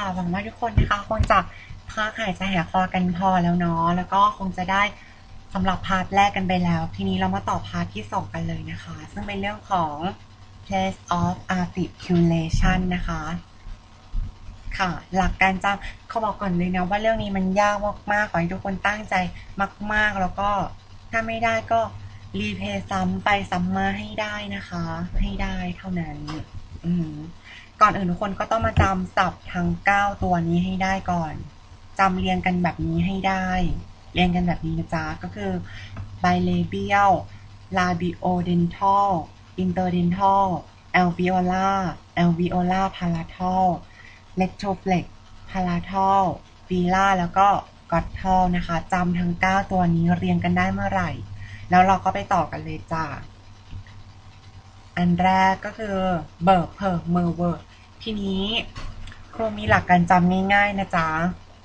่ะหวังว่าทุกคนนะคะคงจะพักหายใจหายคอกันพอแล้วเนาะแล้วก็คงจะได้สำหรับพาร์ทแรกกันไปแล้ว ทีนี้เรามาต่อพาร์ทที่2กันเลยนะคะ ซึ่งเป็นเรื่องของ place of articulation นะคะ ค่ะ หลักการจำเขาบอกก่อนเลยนะว่าเรื่องนี้มันยากมากๆขอให้ทุกคนตั้งใจมาก ๆ แล้วก็ถ้าไม่ได้ก็รีเพย์ซ้ำไปซ้ำมาให้ได้นะคะ ให้ได้เท่านั้นอืม ก่อนอื่นทุกคนก็ต้องมาจำศัพท์ทั้ง 9 ตัวนี้ให้ได้ก่อนจำเรียงกันแบบนี้ให้ได้ เรียงกันแบบนี้นะจ๊ะ ก็คือ bilabial labiodental interdental alveolar alveolar palatal rectoflex palatal velar แล้วก็ glottal นะคะจำทั้ง 9 ตัวนี้เรียงกันได้เมื่อไหร่ แล้วเราก็ไปต่อกันเลยจ้าอันแรกก็คือเบิร์เพอร์เมอร์เวิร์ ทีนี้ครูมีหลักการจำง่ายๆนะจ๊ะ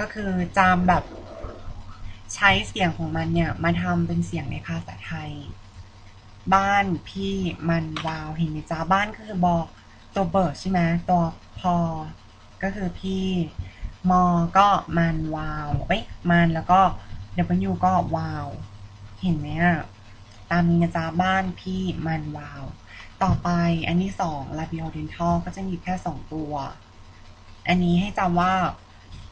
ก็คือจำแบบใช้เสียงของมันเนี่ย มาทำเป็นเสียงในภาษาไทย บ้านพี่มันวาวเห็นไหมจ๊ะบ้านก็คือบอกตัวเบิร์ใช่ไหมตัวพอ ก็คือพี่มอก็มันวาวเอ้ยมันแล้วก็ W ก็วาว เห็นไหมอะตามนี้นะจ๊ะบ้านพี่มันวาว ต่อไปอันที่สอง labial dental ก็จะมีแค่สองตัว อันนี้ให้จำว่า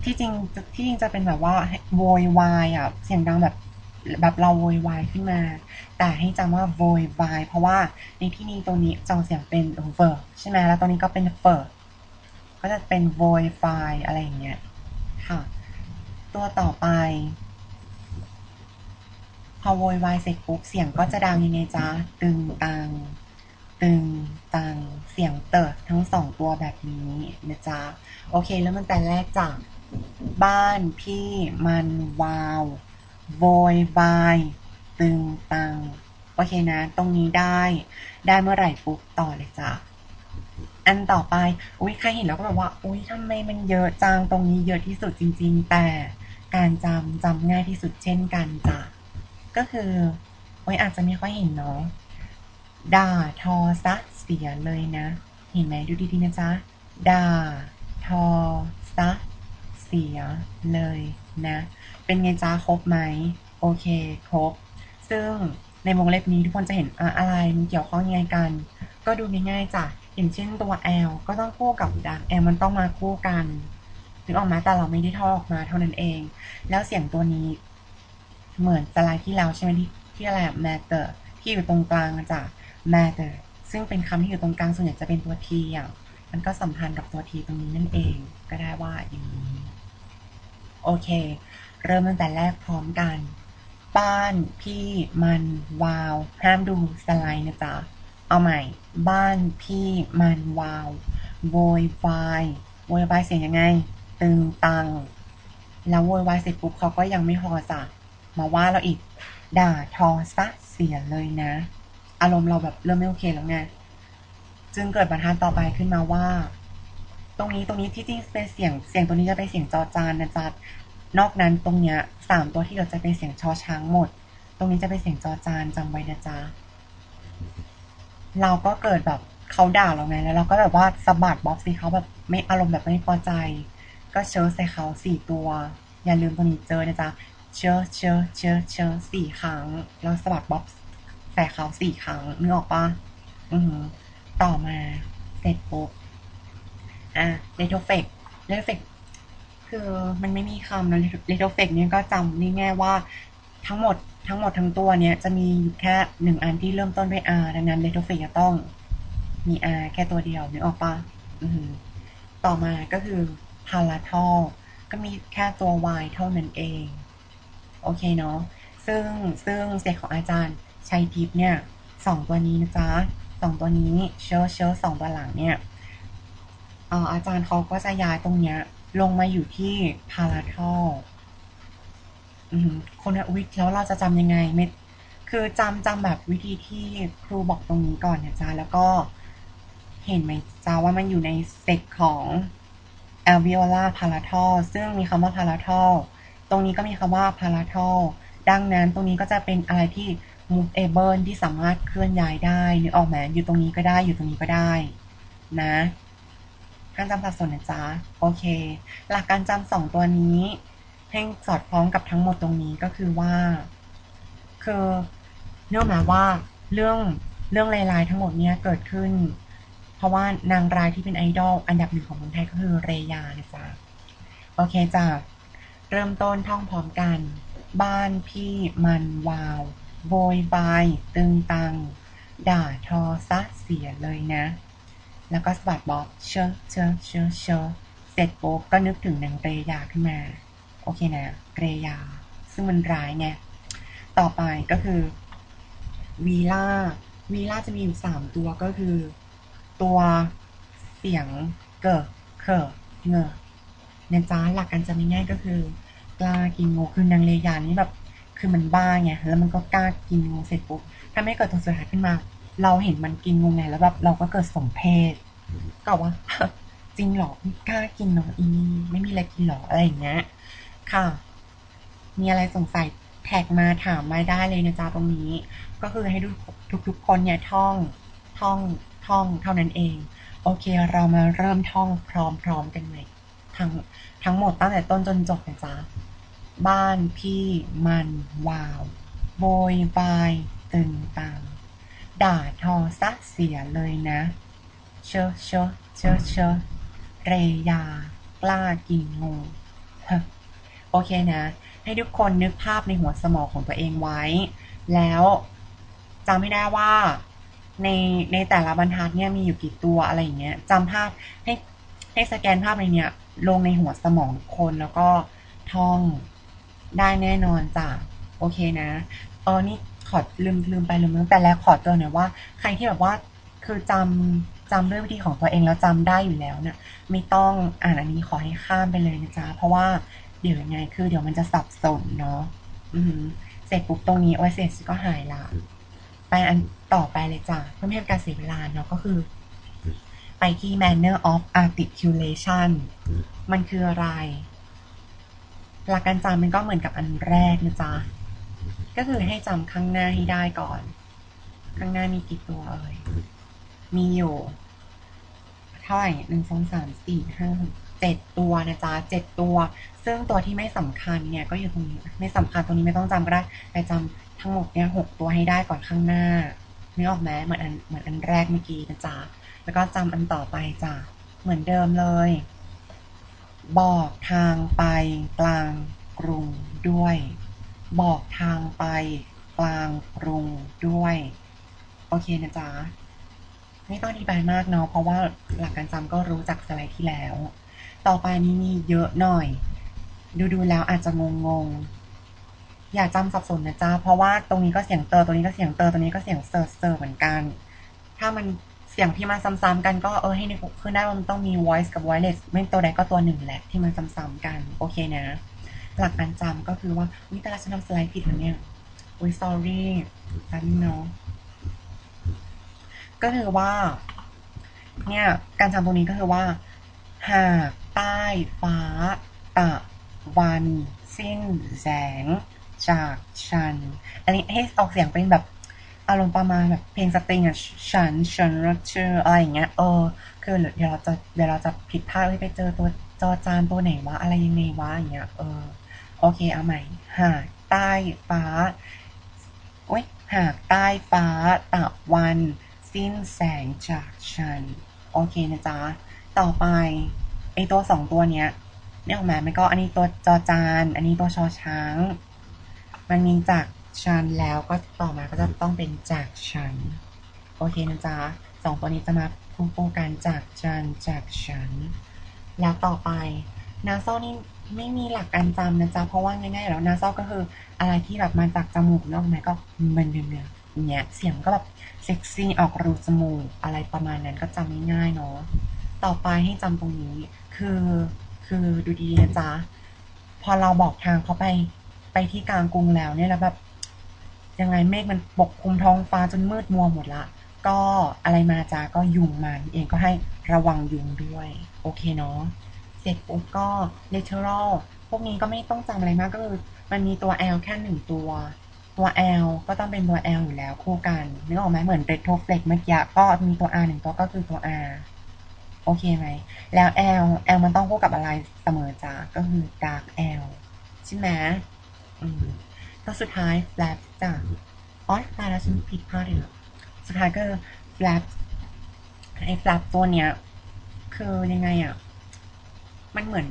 ที่จริงที่จริงจะเป็นแบบว่าโวยวายอะเสียงดังแบบแบบเราโวยวายขึ้นมา แต่ให้จำว่าโวยวายเพราะว่าในที่นี้ตรงนี้จองเสียงเป็นเวอร์ใช่ไหมแล้วตรงนี้ก็เป็นเฟิร์ก็จะเป็นโวยวายอะไรอย่างเงี้ยค่ะ ตัวต่อไป พอโวยวายเสร็จปุ๊บเสียงก็จะดังยังไงจ๊ะตึงตัง ตึงตังเสียงเติร์ดทั้งสองตัวแบบนี้นะจ๊ะ โอเค แล้วมันแต่แรกจากบ้านพี่มันวาวโวยวาย ตึงตัง โอเคนะ ตรงนี้ได้ ได้เมื่อไหร่ปุ๊บต่อเลยจ้ะ อันต่อไป อุ้ยใครเห็นแล้วก็แบบว่า อุ้ยทำไมมันเยอะจัง ตรงนี้เยอะที่สุดจริง ๆ แต่การจำจำง่ายที่สุดเช่นกันจ้ะ ก็คือโอ้ยอาจจะไม่ค่อยเห็นเนาะ ด่าทอซะเสียเลยนะ เห็นไหมดูดีๆนะจ๊ะด่าทอซะเสียเลยนะ เป็นไงจ้าครบไหม โอเค ครบ ซึ่งในวงเล็บนี้ทุกคนจะเห็นอะไรมันเกี่ยวข้องยังไงกัน ก็ดูง่ายๆจ้ะอย่างเช่นตัว L ก็ต้องคู่กับดัง L มันต้องมาคู่กันนึกออกมาแต่เราไม่ได้ทอออกมาเท่านั้นเอง แล้วเสียงตัวนี้ เหมือนสไลด์ที่แล้วใช่ไหมที่ที่อะไร matter ที่อยู่ตรงกลางจ้ะ matter ซึ่งเป็นคำที่อยู่ตรงกลางส่วนใหญ่จะเป็นตัว T อะมันก็สัมพันธ์กับตัว T ตรงนี้นั่นเอง ก็ได้ว่าอย่างนี้โอเค เริ่มตั้งแต่แรกพร้อมกัน บ้านพี่มันวาว ห้ามดูสไลด์นะจ๊ะ เอาใหม่ บ้านพี่มันวาวโวยวายโวยวายเสียงยังไง ตึงตัง แล้วโวยวายเสร็จปุ๊บเขาก็ยังไม่พอจ้ะมาว่าเราอีก ด่าทอซะเสียเลยนะ อารมณ์เราแบบเริ่มไม่โอเคแล้วไงจึงเกิดบรรทัดต่อไปขึ้นมาว่า ตรงนี้ตรงนี้ที่จริงเป็นเสียงเสียงตัวนี้จะเป็นเสียงจอจานนะจ๊ะนอกนั้นตรงเนี้ยสามตัวที่เราจะเป็นเสียงชอช้างหมด ตรงนี้จะเป็นเสียงจอจานจำไว้นะจ๊ะเราก็เกิดแบบเขาด่าเราไงแล้วเราก็แบบว่าสะบัดบ็อกสิเขาแบบไม่อารมณ์แบบไม่พอใจ ก็เชิญใส่เขาสี่ตัว อย่าลืมตัวนี้เจอนะจ๊ะเชิญเชิญเชิญเชิญสี่ครั้งแล้วสะบัดบ็อก ใส่เขาสี่ครั้งนึกออกปะอือต่อมาเสร็จปุ๊บอะเลโทเฟกเลโทเฟกคือมันไม่มีคำนะเลโทเฟกเนี่ยก็จำนี่แง่ว่าทั้งหมดทั้งหมดทั้งตัวเนี่ยจะมีอยู่แค่หนึ่งอันที่เริ่มต้นด้วย R ดังนั้นเลโทเฟกจะต้องมี R แค่ตัวเดียวนึกออกปะอือต่อมาก็คือพาราทอลก็มีแค่ตัว Y เท่านั้นเอง โอเคเนาะซึ่งซึ่งเสกของอาจารย์ ชัยทิพย์เนี่ยสองตัวนี้นะจ๊ะสองตัวนี้เชิญเชิญสองตัวหลังเนี่ยเอ่อาจารย์เขาก็จะย้ายตรงเนี้ย ลงมาอยู่ที่พาราทอลคนวิทย์แล้วเราจะจำยังไงไม่คือจำจำแบบวิธีที่ครูบอกตรงนี้ก่อนนะจ๊ะแล้วก็เห็นไหมจ๊ะว่ามันอยู่ในเซกของ alveolar palatal ซึ่งมีคำว่า palatal ตรงนี้ก็มีคำว่า palatal ดังนั้นตรงนี้ก็จะเป็นอะไรที่ movable ที่สามารถเคลื่อนย้ายได้นึกออกไหมอยู่ตรงนี้ก็ได้อยู่ตรงนี้ก็ได้นะเข้าการจำสัดส่วนนะจ๊ะโอเค หลักการจำสองตัวนี้ ให้สอดคล้องกับทั้งหมดตรงนี้ก็คือว่า คือเนื่องมาว่าเรื่องเรื่องลายๆทั้งหมดเนี้ยเกิดขึ้น เพราะว่านางรายที่เป็นไอดอลอันดับหนึ่งของเมืองไทยก็คือเรยานะจ๊ะโอเคจ้ะเริ่มต้นท่องพร้อมกัน บ้านพี่มันวาว โวยวายตึงตัง ด่าทอซะเสียเลยนะ แล้วก็สะบัดบอกเชอเชอเชอเชอเสร็จปุ๊บก็นึกถึงนางเรยาขึ้นมา โอเคนะ เรยา ซึ่งมันร้ายไงต่อไปก็คือวีล่าวีล่าจะมีอยู่สามตัวก็คือ ตัวเสียงเกิดเคอเงอเนี่ยจ้าหลักการจะไม่ง่ายก็คือกล้ากินงูคือนางเลยานี่แบบ คือมันบ้าไงแล้วมันก็กล้ากินงูเสร็จปุ๊บถ้าไม่เกิดตัวสุดท้ายขึ้นมา เราเห็นมันกินงูไงแล้วแบบเราก็เกิดสมเพศก็ว่าจริงหรอกล้ากินเนาะอีนี่ไม่มีอะไรกินหรออะไรอย่างเงี้ยค่ะ มีอะไรสงสัยแท็กมาถามมาได้เลยนะจ๊ะตรงนี้ ก็คือให้ทุกทุกคนเนี่ยท่องท่องท่องเท่านั้นเอง โอเคเรามาเริ่มท่องพร้อมๆกันใหม่ทั้งทั้งหมดตั้งแต่ต้นจนจบนะจ๊ะ บ้านพี่มันวาว โวยวายตึงตัง ด่าทอซะเสียเลยนะเชอะเชอะเชอะเชอะเรยา กล้ากินงูโอเคนะ ให้ทุกคนนึกภาพในหัวสมองของตัวเองไว้ แล้วจำไม่ได้ว่าในในแต่ละบรรทัดเนี่ยมีอยู่กี่ตัวอะไรอย่างเงี้ยจำภาพให้ให้สแกนภาพในเนี้ยลงในหัวสมองทุกคนแล้วก็ท่อง ได้แน่นอนจ้ะโอเคนะเออนี่ขอลืมลืมไปลืมตั้งแต่แรกขอเตือนหน่อยว่า ใครที่แบบว่าคือจำจำด้วยวิธีของตัวเองแล้วจำได้อยู่แล้วเนี่ยไม่ต้องอ่านอันนี้ขอให้ข้ามไปเลยนะจ๊ะเพราะว่าเดี๋ยวยังไงคือเดี๋ยวมันจะสับสนเนาะอือเสร็จปุ๊บตรงนี้ OSS ก็หายละไปอันต่อไปเลยจ้ะเพื่อไม่ให้การเสียเวลาเนาะก็คือ ไปที่ manner of articulation มันคืออะไร หลักการจำมันก็เหมือนกับอันแรกนะจ๊ะ ก็คือให้จำข้างหน้าให้ได้ก่อน ข้างหน้ามีกี่ตัวเอ่ย มีอยู่ เท่าไหร่หนึ่งสองสามสี่ห้าเจ็ดตัวนะจ๊ะเจ็ดตัว ซึ่งตัวที่ไม่สำคัญเนี่ยก็อยู่ตรงนี้ ไม่สำคัญตรงนี้ไม่ต้องจำก็ได้แต่จำทั้งหมดเนี่ยหกตัวให้ได้ก่อนข้างหน้านึกออกไหมเหมือนอันเหมือนอันแรกเมื่อกี้นะจ๊ะแล้วก็จำอันต่อไปจ้ะเหมือนเดิมเลย บอกทางไปกลางกรุงด้วย บอกทางไปกลางกรุงด้วย โอเคนะจ๊ะ ไม่ต้องอธิบายมากเนาะเพราะว่าหลักการจำก็รู้จากสไลด์ที่แล้ว ต่อไปนี้มีเยอะหน่อย ดูดูแล้วอาจจะงงงๆอย่าจำสับสนนะจ๊ะ เพราะว่าตรงนี้ก็เสียงเตอร์ ตรงนี้ก็เสียงเตอร์ ตรงนี้ก็เสียงเซอร์เซอร์เหมือนกัน ถ้ามัน เสียงที่มาซ้ำๆกันก็เออให้นึกขึ้นได้ว่ามันต้องมี voice กับ wireless ไม่ตัวใดก็ตัวหนึ่งแหละที่มันซ้ำๆกัน โอเคนะ หลักการจำก็คือว่าวิตาฉันทำสไลด์ผิดแล้วเนี่ยอุ้ย sorry แป๊บนึงเนาะก็คือว่า เนี่ย การจำตรงนี้ก็คือว่า หากใต้ฟ้าตะวัน สิ้นแสง จากฉัน อันนี้ให้ออกเสียงเป็นแบบ อารมณ์ประมาณแบบเพลงสตริงอะฉันฉันรักเธออะไรอย่างเงี้ยเออคือเดี๋ยวเราจะเดี๋ยวเราจะผิดพลาดไปเจอตัวจอจานตัวไหนวะอะไรยังไงวะอย่างเงี้ยเออโอเคเอาใหม่หากใต้ฟ้าโอ้ยหากใต้ฟ้าตะวัน สิ้นแสงจากฉัน โอเคนะจ๊ะ ต่อไปไอตัวสองตัวเนี้ยเนี่ยออกมามันก็อันนี้ตัวจอจาน อันนี้ตัวชอช้าง มันมีจาก ฉันแล้วก็ต่อมาก็จะต้องเป็นจากฉัน โอเคนะจ๊ะสองตัวนี้จะมาคู่ๆกันจากฉันจากฉัน แล้วต่อไปนาโซนี่ไม่มีหลักการจำนะจ๊ะเพราะว่าง่ายๆแล้วนาโซก็คืออะไรที่แบบมาจากจมูกนอะไหมก็มันเนื้อๆอย่างเงี้ยเสียงก็แบบเซ็กซี่ออกรูจมูกอะไรประมาณนั้นก็จำง่ายๆเนาะต่อไปให้จำตรงนี้คือคือดูดีนะจ๊ะ พอเราบอกทางเขาไปไปที่กลางกรุงแล้วเนี่ยแล้วแบบ ยังไงเมฆมันปกคลุมท้องฟ้าจนมืดมัวหมดละ ก็อะไรมาจ้าก็ยุงมาเองก็ให้ระวังยุงด้วย โอเคเนาะเสร็จปุ๊บก็ literal พวกนี้ก็ไม่ต้องจำอะไรมากก็คือมันมีตัว L แค่หนึ่งตัว ตัว L ก็ต้องเป็นตัว L อยู่แล้วคู่กันนึกออกไหมเหมือน retroflex เมื่อกี้ก็มีตัว R หนึ่งตัวก็คือตัว R โอเคไหม แล้ว L L มันต้องคู่กับอะไรเสมอจ้าก็คือ dark L ใช่ไหมอืม แล้วสุดท้าย flat จ้ะอ๋อตายแล้วฉันผิดพลาดเลยเหรอสุดท้ายก็คือ flat ไอ้ flat ตัวเนี้ยคือยังไงอะ มันเหมือน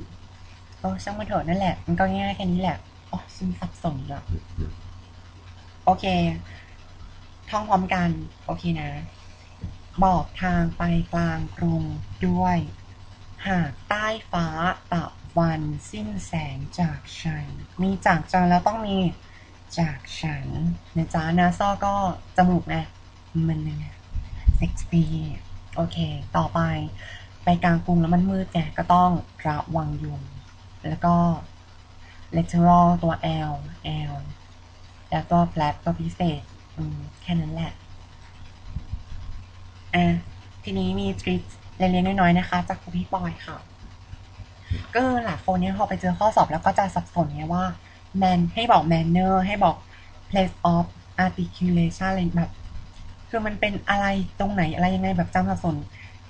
โอ้ช่างมันเถอะนั่นแหละ มันก็ง่ายแค่นี้แหละอ๋อฉันสับสนอีกและโอเค ท่องพร้อมกัน โอเคนะ บอกทางไปกลางกรุงด้วย หากใต้ฟ้าตะวันสิ้นแสงจากฉันมีจากจันแล้วต้องมี จากฉันนะจ๊ะนาซอก็จมูกนะ มันยังไงเซ็กซี่โอเค ต่อไป ไปกลางกรุงแล้วมันมืดแกก็ต้องระวังยุง แล้วก็ literal ตัว L L แล้วก็ flat ตัวพิเศษ อืม แค่นั้นแหละ อะ ทีนี้มีทริคเล็กๆน้อยๆนะคะ จากครูพี่ปอยค่ะ ก็หลายคนเนี่ยพอไปเจอข้อสอบแล้วก็จะสับสนไงว่า man ให้บอก manner ให้บอก place of articulation อะไรแบบ คือมันเป็นอะไรตรงไหนอะไรยังไงแบบจำสับสน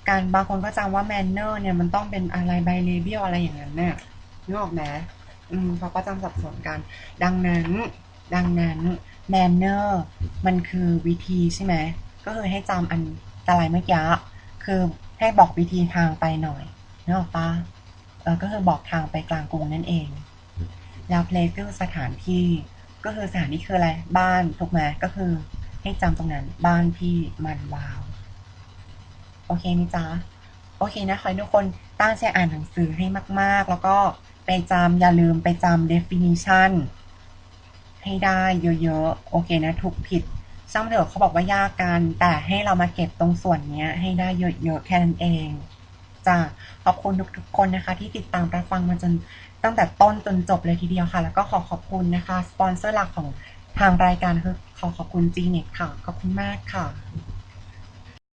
การบางคนก็จำว่า manner เนี่ยมันต้องเป็นอะไร by label อะไรอย่างนั้นเนี่ยนึกออกไหมอืมเขาก็จำสับสนกัน ดังนั้น ดังนั้น manner มันคือวิธีใช่ไหม ก็คือให้จำอันอะไรเมื่อกี้คือให้บอกวิธีทางไปหน่อยนึกออกปะเออก็คือบอกทางไปกลางกรุงนั่นเอง แล้ว place ก็คือสถานที่ ก็คือสถานที่คืออะไร บ้านถูกไหมก็คือให้จำตรงนั้นบ้านพี่มันวาว โอเคไหมจ๊ะ โอเคนะขอให้ทุกคนตั้งใจอ่านหนังสือให้มาก ๆ แล้วก็ไปจำอย่าลืมไปจำ definition ให้ได้เยอะๆ โอเคนะ ถูกผิดช่างเถอะเขาบอกว่ายากกัน แต่ให้เรามาเก็บตรงส่วนนี้ให้ได้เยอะๆ แค่นั้นเอง จ้าขอบคุณทุกๆคนนะคะ ที่ติดตามรับฟังมาจนตั้งแต่ต้นจนจบเลยทีเดียวค่ะ แล้วก็ขอขอบคุณนะคะ สปอนเซอร์หลักของทางรายการคือขอขอบคุณจีเน็ตค่ะ ขอบคุณมากค่ะ